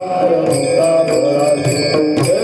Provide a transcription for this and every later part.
Hare Hare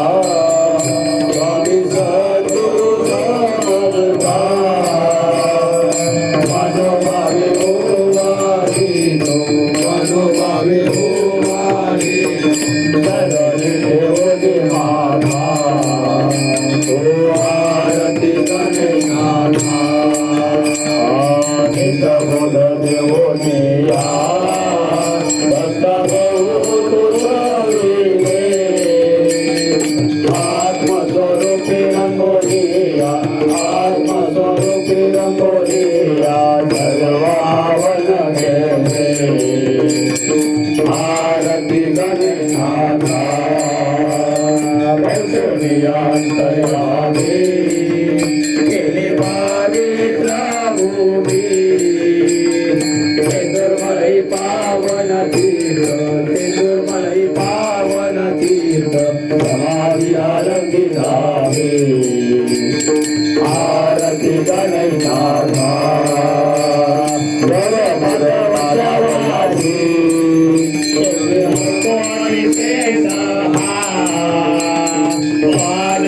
Glória.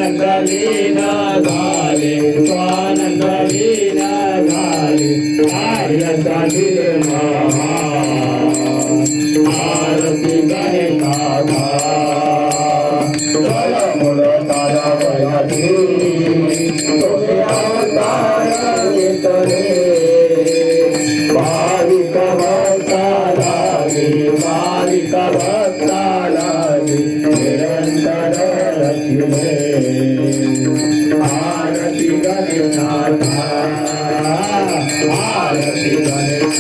Swanand Leena झाले स्वानंद लीना झाले आर्य आरती गणेशाचा. जय मुळ तारा वयाची तुम्ही अवतार घेतले. भाविक भाविक निरंतर रचिले.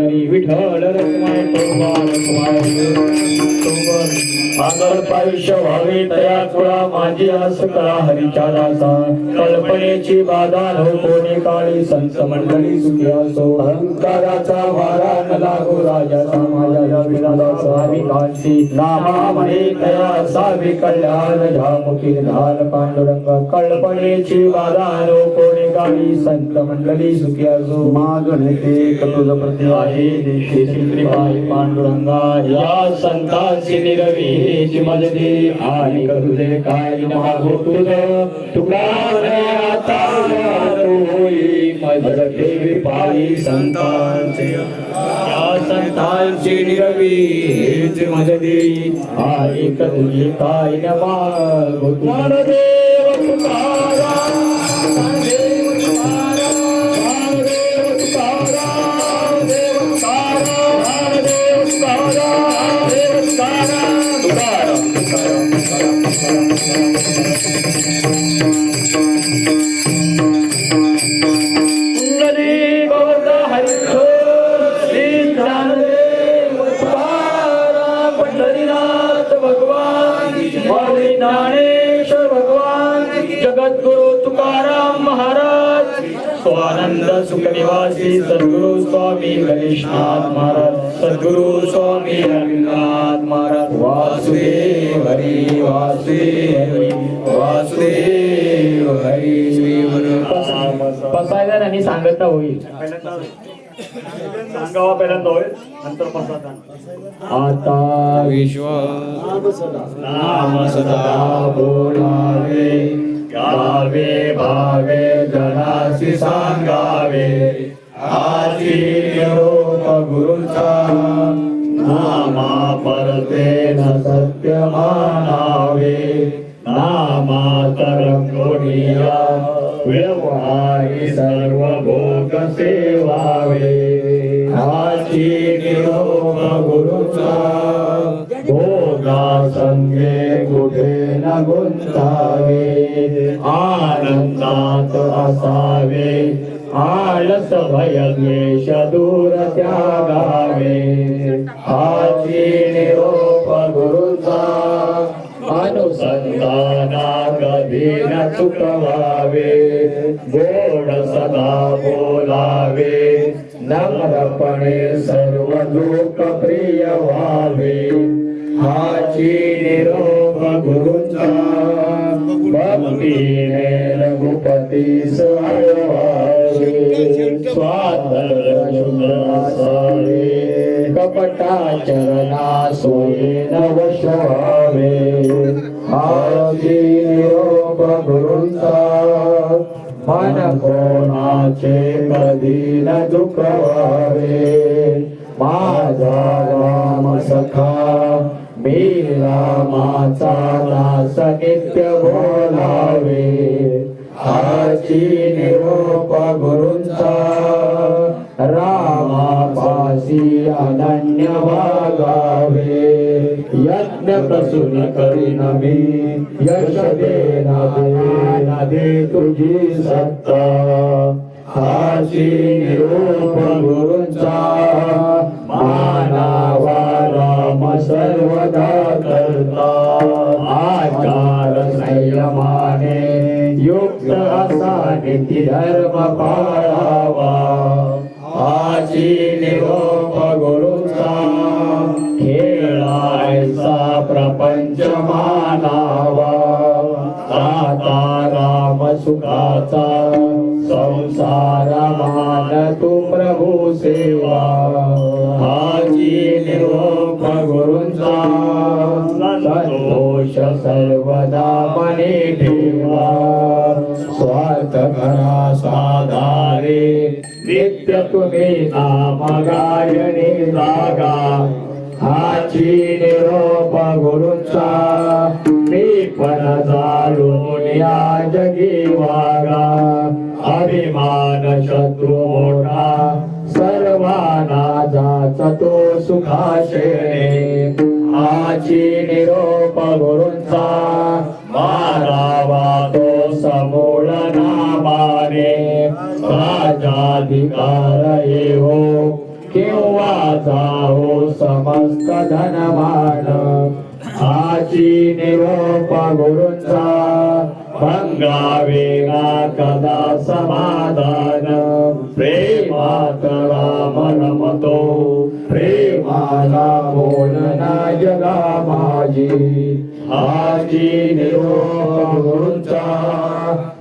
हरी विठ्ठल तोबा पायुष्य व्हावे तया कुळा माझी आस करा हरीच्या दासा कल्पनेची बाधा नो कोणी काळी संत मंडळी सुखी असो. अहंकाराचा वारा न लागो राजाचा माझ्या या विनादाचा नामा म्हणे तया असावी कल्याण झामुखी धार पांडुरंग. कल्पनेची बाधा नो कोणी काळी संत मंडळी सुखी असो. मागणते कतुज प्रति पांडुरंगा या संतांची निरवी मजदी आणि करुदे काय मागो तुझ तुका आता होई मज देवी पायी संतांचे. संतांची निरवी आणि करुदे काय मागो देव तुकारा Thank you. सुखनिवासी सद्गुरु स्वामी गणेशनाथ महाराज. सद्गुरु स्वामी रवींद्रनाथ महाराज. वासुदेव हरी वासुदेव हरी वासुदेव हरी पसायला आणि सांगता होईल. सांगावा पहिल्यांदा होईल नंतर पसाचा आता विश्व नाम सदा बोलावे. गावे भावे जनासी सांगावे. आजी गुरुचा नामा परते न सत्य मानावे नामा तर कोणिया व्यवहारी सर्व भोग सेवावे आजी निरोप गुरुचा भोगा संगे कुठे न गुंतावे। आनंदात असावे। आळस भय द्वेष दूर त्यागावे हाची निरोप गुरुचा अनुसंधाना कधी न चुकवावे गोड सदा बोलावे नम्रपणे सर्व लोक प्रिय व्हावे। हाची निरोप गुरुचा भक्तीने रघुपतीस आळवावे स्वातंत्र्य शुद्ध असावे कपटाचरणा सोयेन वशवावे हाची निरोप गुरुचा मन कोणाचे कधी न दुखवावे माझा राम सखा मी रामाचा दास नित्य बोलावे. हाची निरोप गुरुंचा रामापाशी अनन्य वागावे. यज्ञ प्रसून करीन मी यश देना देना दे तुझी सत्ता. हाची निरोप गुरुंचा सर्वदा करता आचार संयमाने युक्त असा नीती धर्म पाळावा. आजी निरोप गुरुचा. खेळायचा प्रपंच मानावा. दाता राम सुखाचा संसार मान तू प्रभू सेवा. दोष सर्वदा मने ठेवा. स्वार्थ करा साधारे. नित्य तुम्ही नामगायने जागा. हाची निरोप गुरुचा. मी पण जाळून या जगी वागा. अभिमान शत्रू मोठा. सर्वांना जाचा तो सुखाशेने. हाची निरोप गुरूंचा मारावा तो समूळ नामाने. राजाधिकार येवो किंवा जाओ समस्त धनमान आची निरोप गुरूंचा भंगावे ना कदा समाधान. प्रेमात राम रमतो. प्रेमाला बोलना जगा माझी आजी निरोप गुरूंचा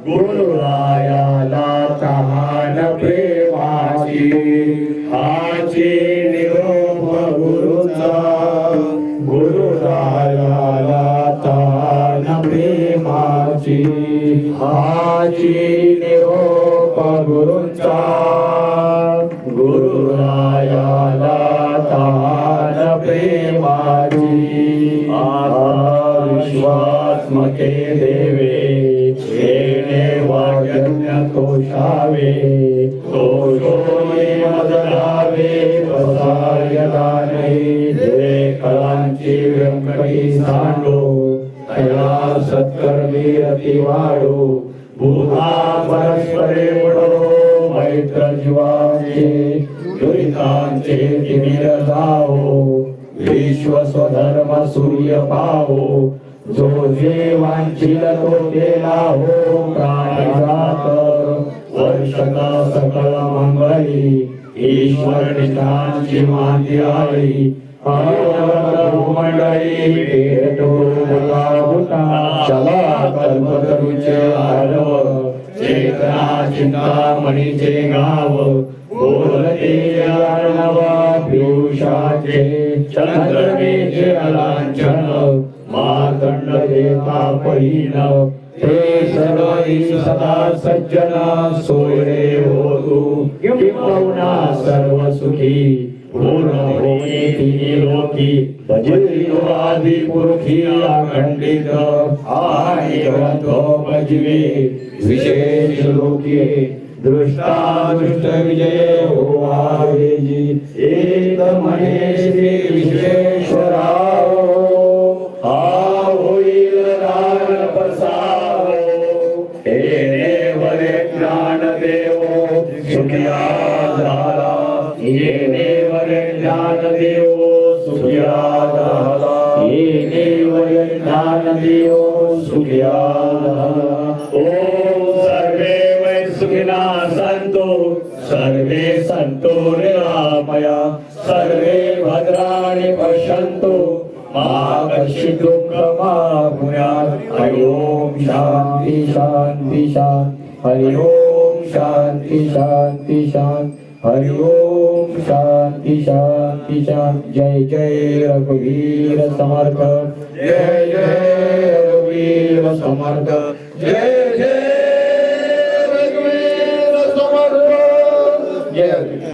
गुरुरायाला तहान प्रेमाची. आजी निरोप गुरूंचा गुरुरायाला तान प्रेमाची. हाची निरोप गुरुचा माझी आधा विश्वास मते देवे। येणे वाजन्य तोषावे तो शोणे मदरावे प्रसार्यता नाही जे कलांची व्यंकटी सांडो तया सत्कर्मी रती वाढो भूता परस्परे वडो मैत्र जीवाचे दुरितांचे तिमिर जाओ વિશ્વ સ્વધર્મ સૂર્ય પાવો જો જે વાંચીલ તો તે લાવો પ્રાણ જાત સકળ મંગળી ઈશ્વર નિષ્ઠાન ચિમાધ્યાળી ચિંતામણિ છે ગાવ બોલ તે અર્ણવ છે चिंतामणीचे गाव बोलते अर्णव पियुषाचे चंद्रमेचे अलांछन मार्तंड देता पहिन ते सर्व सदा सज्जन सोयरे होतु किंबहुना सर्व सुखी पूर्ण होणे तिन्ही लोकी भजतो आदि पुरुषी अखंडित आणि ग्रंथो भजवे विशेष लोके दृष्टा दृष्ट विजय हो एक म्हणे श्री विश्वेश्वराव हा होईल राग पसावो हे देवरे ज्ञान देवो सुखिया झाला हे देवरे ज्ञान देवो सुखिया झाला हे देवरे ज्ञान देवो सुखिया भद्राणि पश्यन्तु दुःख कश्चित् हरि ओम शांती शांती शांत हरि ओम शांती शांती शांत हरि ओम शांती शांती शांत जय जय रघुवीर समर्थ। जय जय रघुवीर समर्थ। जय जय रघुवीर समर्थ। जय